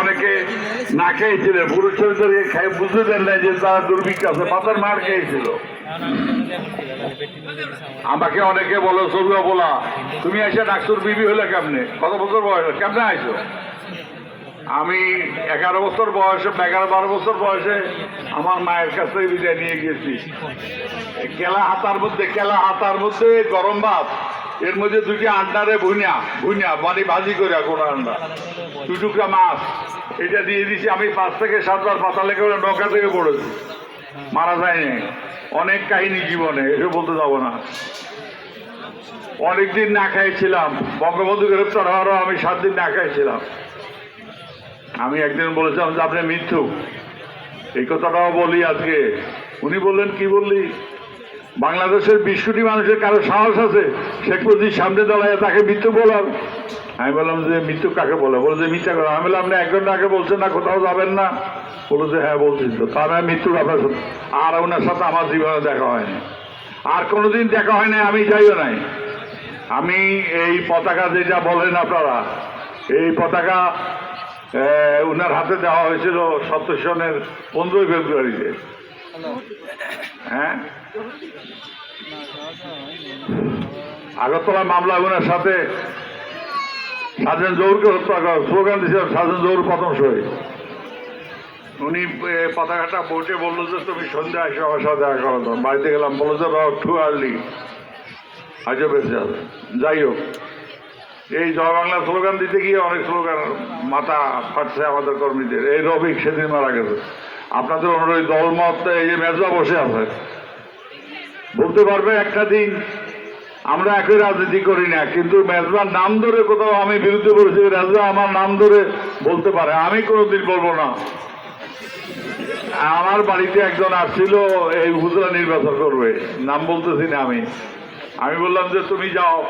অনেকে না পুরুষ বুঝতে দেন যে তারা দুর্ভিক্ষ আছে মার খেয়েছিল। আমাকে অনেকে বলো সবিয়া বলা তুমি এসে ডাক্তার বিবি হলে কেমনে? কত বছর বয়স? কেমনে আইছো? আমি এগারো বছর বয়সে, এগারো বারো বছর বয়সে আমার মায়ের কাছ থেকে বিদায় নিয়ে গেছি। কেলা হাতার মধ্যে কেলা হাতার মধ্যে গরম ভাত। এর মধ্যে দুটি আন্ডারে ভুইনা ভুইনা মানে ভাজি করে কোনো আন্ডা। দু টুকরা মাছ, এটা দিয়ে দিছি আমি পাঁচ থেকে সাতবার পাতালে করে নৌকা থেকে পড়েছি। মারা যায়নি অনেক কাহিনী জীবনে, এসব বলতে যাব না। অনেকদিন না খাইছিলাম। বঙ্গবন্ধু গ্রেপ্তার হওয়ারও আমি সাত দিন না খাইছিলাম। আমি একদিন বলেছিলাম যে আপনি মিথ্যু এই কথাটাও বলি আজকে। উনি বললেন, কি বললি? বাংলাদেশের বিশ কোটি মানুষের কারও সাহস আছে? শেখ মুজির সামনে দাঁড়ায় তাকে মৃত্যু বলার। আমি বললাম যে, মৃত্যু কাকে বলে? বলে যে, মিথ্যা কথা। আমি বললাম, আপনি এক ঘণ্টা আগে বলছেন না, কোথাও যাবেন না? বলে যে হ্যাঁ বলছি তো। তার আমি মৃত্যুর আপনার সাথে আর ওনার সাথে আমার জীবনে দেখা হয়নি। আর কোনোদিন দেখা হয় নাই, আমি যাইও নাই। আমি এই পতাকা যেটা বলেন আপনারা, এই পতাকা উনার হাতে দেওয়া হয়েছিল সত্তর সনের পনেরোই ফেব্রুয়ারিতে। হ্যাঁ? আগরতলা মামলা উনার সাথে সাজেন জৌরকে হত্যা করা স্লোগান দিয়েছিল সাজেন জৌর প্রথম শহীদ উনি এ, পতাকাটা বোটে বলল যে তুমি সন্ধ্যা এসে আমার সাথে দেখা করো বাড়িতে গেলাম বলল যে টু আর্লি আজও বেঁচে যাবে। যাই হোক এই জয় বাংলা স্লোগান দিতে গিয়ে অনেক স্লোগান মাথা ফাটছে আমাদের কর্মীদের। এই রবিক সেদিন মারা গেছে। আপনাদের অনুরোধ দলমত এই যে মেজবা বসে আছে। বলতে পারবে একটা দিন, আমরা একই রাজনীতি করি না, কিন্তু মেজবার নাম ধরে কোথাও আমি বিরুদ্ধে বলেছি মেজবা আমার নাম ধরে বলতে পারে। আমি কোনোদিন বলব না। আমার বাড়িতে একজন আসছিল, এই হুজরা নির্বাচন করবে। নাম বলতেছি না আমি। আমি বললাম যে, তুমি যাও,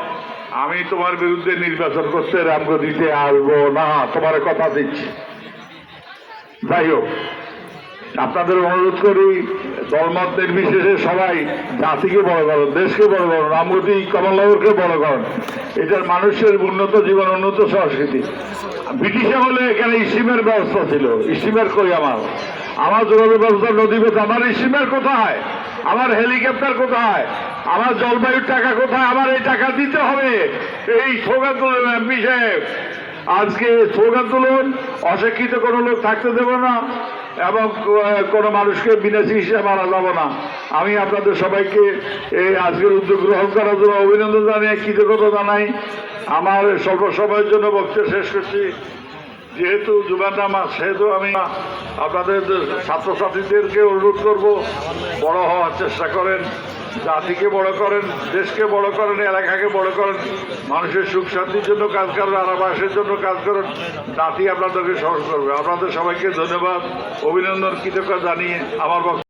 আমি তোমার বিরুদ্ধে নির্বাচন করতে রামগতিতে আসব না, তোমার কথা দিচ্ছি। যাই হোক আপনাদের অনুরোধ করি দলমত নির্বিশেষে সবাই জাতিকে বড় করেন, দেশকে বড় করেন, রামগতি কমলনগরকে বড় করেন। এটার মানুষের উন্নত জীবন, উন্নত সংস্কৃতি। ব্রিটিশ আমলে এখানে স্টিমের ব্যবস্থা ছিল স্টিমের কই আমার? আমার যোগাযোগ ব্যবস্থা নদীপথ আমার স্টিমের কোথায়? আমার হেলিকপ্টার কোথায়? আমার জলবায়ুর টাকা কোথায়? আমার এই টাকা দিতে হবে। এই স্লোগান এমপি সাহেব। আজকে স্লোগান তুলুন, অশিক্ষিত কোনো লোক থাকতে দেব না। এবং কোনো মানুষকে বিনা চিকিৎসা মারা যাব না। আমি আপনাদের সবাইকে এই আজকের উদ্যোগ গ্রহণ করার জন্য অভিনন্দন জানিয়ে কৃতজ্ঞতা জানাই। আমার স্বল্প সময়ের জন্য বক্তব্য শেষ করছি। যেহেতু যুবানরা আমার সেহেতু আমি আপনাদের ছাত্রছাত্রীদেরকে অনুরোধ করব, বড় হওয়ার চেষ্টা করেন। জাতিকে বড় করেন, দেশকে বড় করেন, এলাকাকে বড় করেন, মানুষের সুখ শান্তির জন্য কাজ করেন আরাবাসের জন্য কাজ করেন, জাতি আপনাদেরকে সহজ করবে। আপনাদের সবাইকে ধন্যবাদ, অভিনন্দন, কৃতজ্ঞতা জানিয়ে আমার